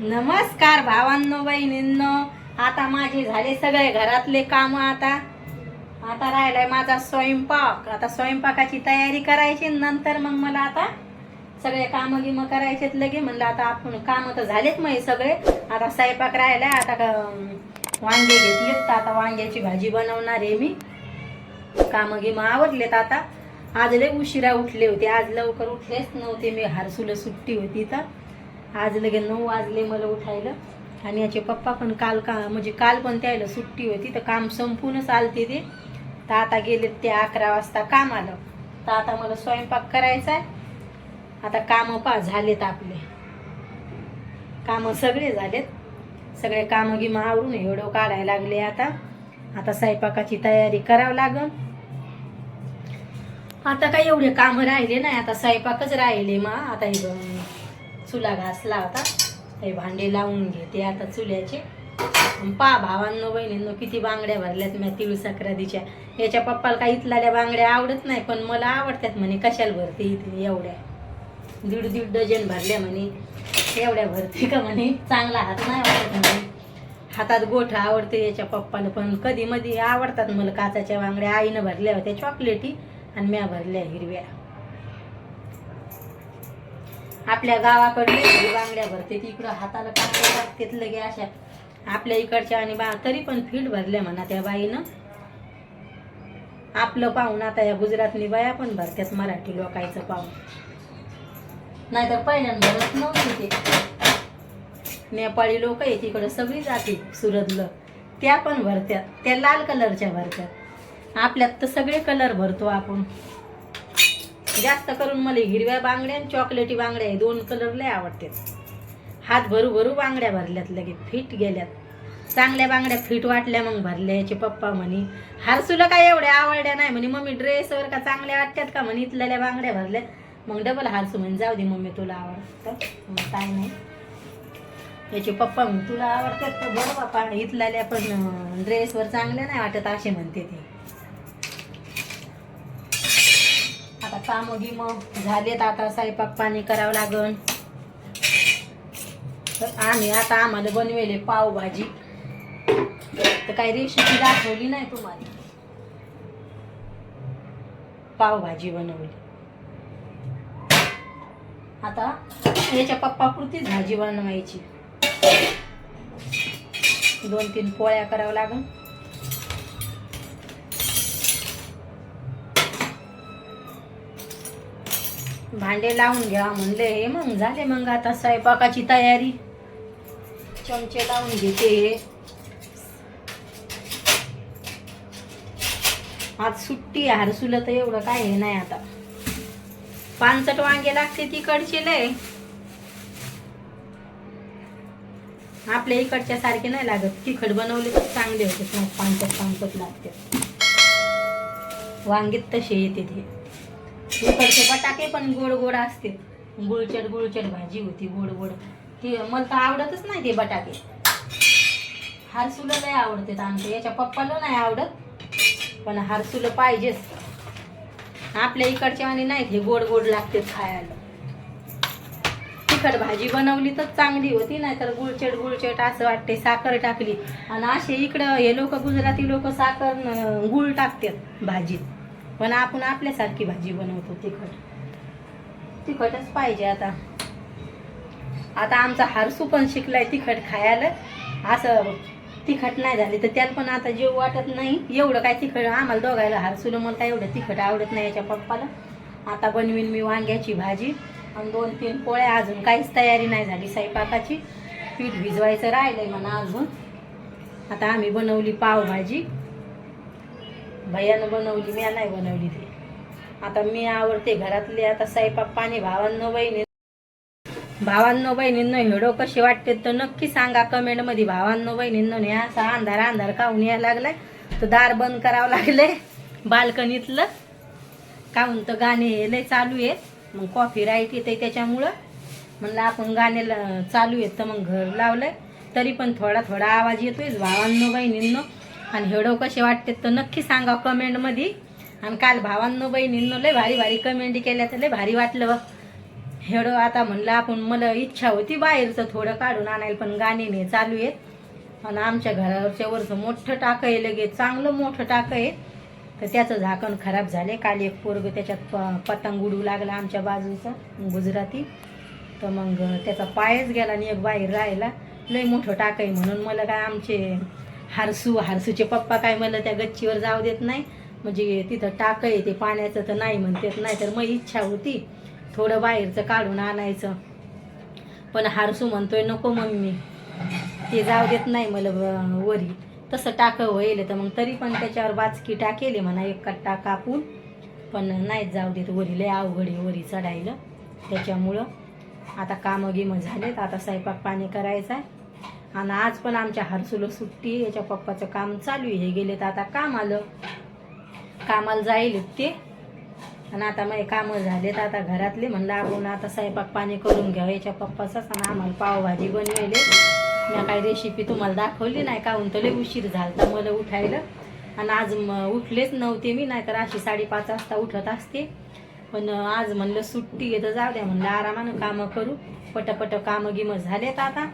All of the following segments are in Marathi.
नमस्कार भावांनो बहिणींनो. आता माझे झाले सगळे घरातले काम आता. आता राहिलाय माझा स्वयंपाक. आता स्वयंपाकाची तयारी करायची नंतर मग मला आता सगळे कामं गिमं करायचेत लगे म्हणलं आता आपण कामं तर झालेत मग हे सगळे. आता स्वयंपाक राहिलाय. आता वांगे घेतलेत. तर आता वांग्याची भाजी बनवणार आहे मी. कामं गिमं आवडलेत आता. आज लय उशिरा उठले होते. आज लवकर उठलेच नव्हते मी. हारसुलं सुट्टी होती तर. आज लगे नऊ वाजले मला उठायला. आणि याचे पप्पा पण काल का म्हणजे काल पण त्याला सुट्टी होती तर काम संपूनच आलते ते. तर आता गेलेत ते अकरा वाजता काम आलं तर आता मला स्वयंपाक करायचा आहे. आता कामं पा झालेत आपले. कामं सगळे झालेत. सगळे कामं गिमं आवरून एवढं काढायला लागले आता. आता स्वयंपाकाची तयारी करावं लागल. आता काही एवढे कामं राहिले नाही आता स्वयंपाकच राहिले मग आता हे चुला घासला होता. हे भांडे लावून घेते आता चुल्याचे. पा भावांनो बहिणींनो किती बांगड्या भरल्यात म्या तिळ सक्रातीच्या. याच्या पप्पाला काही इथल्या बांगड्या आवडत नाही पण मला आवडतात म्हणे. कशाला भरते इथे एवढ्या? दीड दीड डझन भरल्या म्हणे. एवढ्या भरते का म्हणे? चांगला हात नाही वाटत म्हणे. हातात गोठा आवडते याच्या पप्पाला पण कधी मधी आवडतात मला काचाच्या बांगड्या. आईनं भरल्या होत्या चॉकलेटी आणि म्या भरल्या हिरव्या. आपल्या गावाकडले बांगड्या भरते इकडं हाताला कापड टाकतेत लगे अशा. आपल्या इकडच्या आणि बा तरी पण फीट भरल्या म्हणा त्या बाईनं. आपलं पाहून आता या गुजरातनी बाया पण भरत्यात मराठी लोकांचं पाहून. नाहीतर पहिल्यांदा भरत नव्हती ते. नेपाळी लोक आहे तिकडं सगळी जाते सुरतलं. त्या पण भरत्यात त्या लाल कलरच्या भरत्यात. आपल्यात तर सगळे कलर भरतो आपण. जास्त करून मला हिरव्या बांगड्या आणि चॉकलेटी बांगड्या हे दोन कलर लय आवडतात. हात भरू भरू बांगड्या भरल्यात लगे फिट गेल्यात. चांगल्या बांगड्या फिट वाटल्या मग भरल्या याचे पप्पा म्हणे हारसूला काय एवढ्या आवडल्या नाही? म्हणे मम्मी ड्रेसवर का चांगल्या वाटतात का? म्हणे इथल्या बांगड्या भरल्यात. मग डबल हारसू म्हणे जाऊ दे मम्मी तुला आवडतं. मग काय नाही. याचे पप्पा म्हणे तुला आवडतात तर बरं बापा इथल्या पण ड्रेसवर चांगल्या नाही वाटत असे म्हणते ते आता कामं गिम झालेत आता स्वयंपाक पाणी करावं लागन. तर आम्ही आता आम्हाला बनवेले पावभाजी. तर काही रेसिपी दाखवली नाही तुम्हाला? पावभाजी बनवली. आता याच्या पप्पापुरतीच भाजी बनवायची. दोन तीन पोळ्या करावं लागन. भांडे लावून घ्या. म्हणले हे मग झाले मग आता स्वयंपाकाची तयारी. चमचे लावून घेते. आज सुट्टी आहे हरसुलं तर एवढं काय हे नाही आता. पानसट वांगे लागते तिकडचे लय. आपल्या इकडच्या सारखे नाही लागत. तिखट बनवले तर चांगले होते. मग पानसट पानसट लागते. वांगेत तसे येते ते. इकडचे बटाटे पण गोड गोड असते गुळचट गुळचट भाजी होती गोड गोड. ते मला तर आवडतच नाही ते बटाटे. हारसूला नाही आवडते आमच्या याच्या पप्पाला नाही आवडत पण हारसूला पाहिजेच. आपल्या इकडच्या आणि नाहीत हे गोड गोड लागते खायला. तिखट भाजी बनवली तर चांगली होती नाही तर गुळचट गुळचट असं वाटते साखर टाकली. आणि असे इकडं हे लोक गुजराती लोक साखर गुळ टाकतात भाजीत. पण आपण आपल्यासारखी भाजी बनवतो तिखट. तिखटच पाहिजे आता. आता आमचा हारसू पण शिकलाय तिखट खायला. असं तिखट नाही झाली तर त्याला पण आता जेव वाटत नाही. एवढं काय तिखट आम्हाला दोघायला हारसूला मला काय एवढं तिखट आवडत नाही याच्या पप्पाला. आता बनवीन मी वांग्याची भाजी आणि दोन तीन पोळ्या. अजून काहीच तयारी नाही झाली स्वयंपाकाची. पीठ भिजवायचं राहिलंय म्हणा अजून. आता आम्ही बनवली पावभाजी. भैयानं बनवली मी नाही बनवली ती. आता मी आवडते घरातले आता स्वयंपाक पाणी भावांनो बहिणी भावांनो बहिणींनो हेडो कसे वाटते तर नक्की सांगा कमेंटमध्ये. भावांनो बहिणींनो हे असा अंधार अंधार काहून यायला लागलाय? तर दार बंद करावं लागलंय. बाल्कनीतलं काहून तर गाणे लय चालू आहेत. मग कॉफी राईट येते त्याच्यामुळं. म्हणलं आपण गाणे चालू आहेत तर मग घर लावलंय. तरी पण थोडा थोडा आवाज येतोय. भावांनो बहिणींनो आणि हेडो कसे वाटते तर नक्की सांगा कमेंटमध्ये आणि काल भावांनो बहिणींनो लय भारी भारी कमेंट केल्या तर लय भारी वाटलं. बघ आता म्हणलं आपण मला इच्छा होती बाहेरचं थोडं काढून आणायला पण गाणीने चालू आहेत. आणि आमच्या घरावरच्या वरचं मोठं टाकं आहे लगेच चांगलं मोठं टाकं आहे. तर त्याचं झाकण खराब झाले काल एक पोरग त्याच्यात प पतंग उडू लागला आमच्या बाजूचा गुजराती. तर मग त्याचा पायच गेला आणि एक बाहेर राहिला. लय मोठं टाकं आहे म्हणून मला काय आमचे हारसू हारसूचे पप्पा काय म्हणलं त्या गच्चीवर जाऊ देत नाही. म्हणजे तिथं टाक आहे ते पाण्याचं तर नाही म्हणतात. नाही तर मग इच्छा होती थोडं बाहेरचं काढून आणायचं. पण हारसू म्हणतोय नको मम्मी ते जाऊ देत नाही मला वरी. तसं टाकं होईल तर मग तरी पण त्याच्यावर बाचकी टाकेले म्हणा एक कट्टा कापून पण नाही जाऊ देत वरी लय अवघड आहे वरी चढायला. त्याच्यामुळं आता कामं गिमं झालेत आता स्वयंपाक पाणी करायचं आहे. आणि आज पण आमच्या हरसूला सुट्टी आहे. याच्या पप्पाचं काम चालू आहे. हे गेले तर आता काम आलं कामाला जाईल ते. आणि आता मग कामं झाले तर आता घरातले म्हणलं आपण आता स्वयंपाक पाणी करून घ्यावं. याच्या पप्पाचाच आणि आम्हाला पावभाजी बनवले मी काही रेसिपी तुम्हाला दाखवली नाही. काहून तर लय उशीर झाला मला उठायला. आणि आज उठलेच नव्हते मी. नाहीतर अशी साडेपाच वाजता उठत असते. पण आज म्हणलं सुट्टी आहे तर जाऊ द्या म्हणलं. आरामानं कामं करू. पटपट कामं गिमं झालेत आता.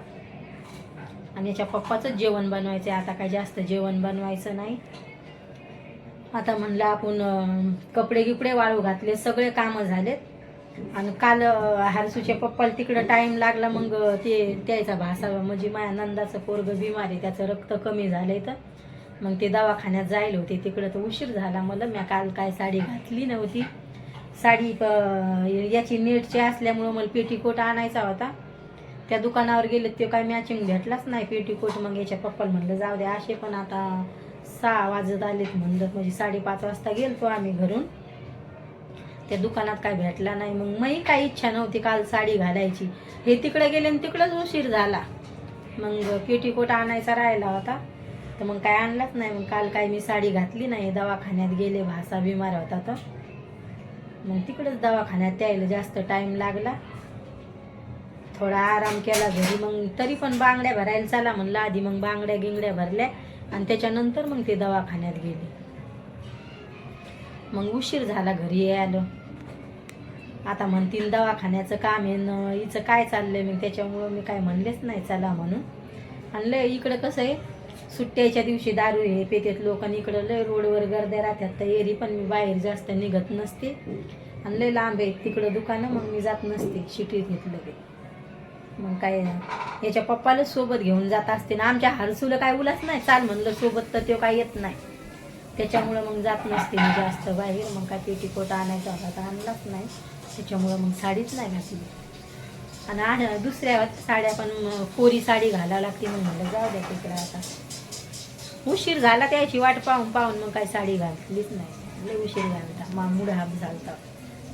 आणि याच्या पप्पाचंच जेवण बनवायचं आहे आता काय जास्त जेवण बनवायचं नाही. आता म्हणलं आपण कपडे गिपडे वाळू घातले. सगळे कामं झालेत. आणि काल हारसूच्या पप्पाला तिकडं टाईम लागला मग ते त्याचा भासा म्हणजे माझ्या नंदाचं पोरग बिमार आहे. त्याचं रक्त कमी झालंय तर. मग ते दवाखान्यात जायला होते. तिकडं तर उशीर झाला मला. मी काल काय साडी घातली नव्हती. साडी प- याची नेटची असल्यामुळं मला पेटीकोट आणायचा होता. त्या दुकानावर गेले ते काय मॅचिंग भेटलाच नाही पेटीकोट मग याच्या पप्पाला म्हणलं जाऊ दे असे पण आता सहा वाजत आलेत म्हणलं म्हणजे साडेपाच वाजता गेलतो आम्ही घरून. त्या दुकानात काय भेटला नाही. मग मही काही इच्छा नव्हती काल साडी घालायची. हे तिकडे गेले आणि तिकडंच उशीर झाला. मग पेटीकोट आणायचा राहिला होता. तर मग काय आणलाच नाही. मग काल काय मी साडी घातली नाही. दवाखान्यात गेले भासा बिमार होता तर मग तिकडंच दवाखान्यात त्यायला जास्त टाईम लागला. थोडा आराम केला घरी मग तरी पण बांगड्या भरायला चला म्हणलं. आधी मग बांगड्या गिंगड्या भरल्या आणि त्याच्यानंतर मग ते दवाखान्यात गेले. मग उशीर झाला घरी आलो आता म्हणतील दवाखान्याचं काम आहे न हिचं काय चाललंय? मग त्याच्यामुळं मी काय म्हणलेच नाही चला म्हणून. आणि लय इकडं कसं आहे सुट्ट्याच्या दिवशी दारू हे पेतेत लोक आणि इकडं लय रोडवर गर्द्या राहतात. तर एरी पण मी बाहेर जास्त निघत नसते. आणि लय लांब आहे तिकडं दुकानं मग मी जात नसते. शिटीत घेतलं ते मग काय याच्या पप्पाला सोबत घेऊन जात असते ना. आमच्या हरसूला काय उलाच नाही. चाल म्हणलं सोबत तर तो काय येत नाही. त्याच्यामुळं मग जात नसते मी जास्त बाहेर. मग काय पेटीकोट आणायचा होता तर आणलाच नाही. त्याच्यामुळं मग साडीच नाही घातली. आणि आण दुसऱ्या साड्या पण कोरी साडी घालावं लागते मग म्हणलं जाऊ द्या तिकडं आता. उशीर झाला त्याची वाट पाहून पाहून मग काय साडी घातलीच नाही. लय उशीर घालता मामूड हाप झालता.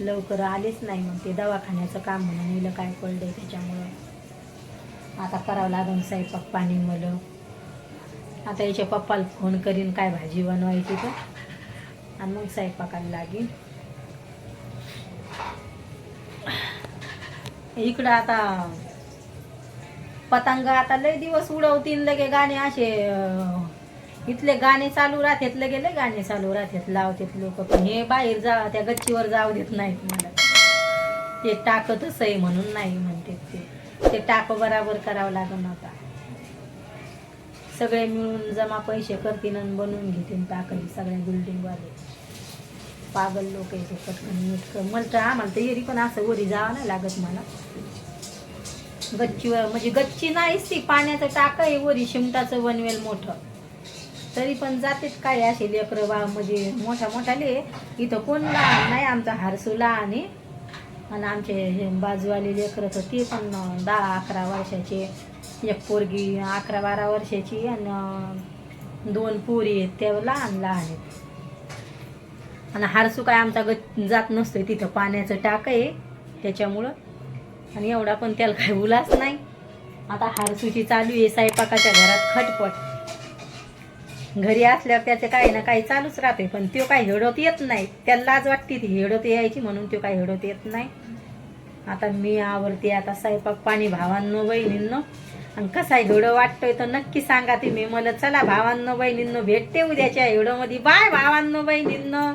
लवकर आलेच नाही मग ते दवाखान्याचं काम म्हणून हिला काय पडलं त्याच्यामुळं. आता करावं लागेल स्वयंपाक पाणी मुलं. आता याच्या पप्पाला फोन करीन काय भाजी बनवायची तर. आणि मग स्वयंपाकाला लागेल इकडं आता पतंग आता लय दिवस उडवतील लगे गाणे असे इथले गाणे चालू राहतात लगे लय गाणे चालू राहतात लावतात लोक. पण हे बाहेर जा त्या गच्चीवर जाऊ देत नाहीत मला ते टाकतच आहे म्हणून नाही म्हणते ते. ते टाक बराबर करावं लागत आता. सगळे मिळून जमा पैसे करतील आणि बनवून घेतील टाकली सगळ्या बिल्डिंगवाले पागल लोक येते पटकन नीट मला तर आम्हाला तर पण असं वरी जावं नाही लागत मला. गच्चीवर म्हणजे गच्ची नाहीच ती पाण्याचं टाक आहे वरी शिमटाचं बनवेल मोठं. तरी पण जातेच काय असे लेकरं बा म्हणजे मोठ्या मोठाले इथं कोण लहान नाही आमचा हारसू लहान आहे आणि आमचे हे बाजूवाले लेकरं तर ती पण दहा अकरा वर्षाचे. एक पोरगी अकरा बारा वर्षाची आणि दोन पोरी आहेत. त्या लहान लहान आहेत. आणि हारसू काय आमचा ग जात नसतोय. तिथं पाण्याचं टाक आहे. त्याच्यामुळं आणि एवढा पण त्याला काही उलाच नाही. आता हारसूची चालू आहे. स्वयंपाकाच्या घरात खटपट. घरी असल्यावर त्याचं काही ना काही चालूच राहते पण तो काय हेडत येत नाही. त्याला लाज वाटते ती हेडत यायची म्हणून तो काय हेडत येत नाही. आता मी आवडते आता स्वयंपाक पाणी भावांनो बहिणींनो. आणि कसा हेडं वाटतोय तर नक्की सांगा तुम्ही. मला चला भावांनो बहिणींनो भेटते उद्याच्या हेडोमध्ये. बाय भावांनो बहिणींनो.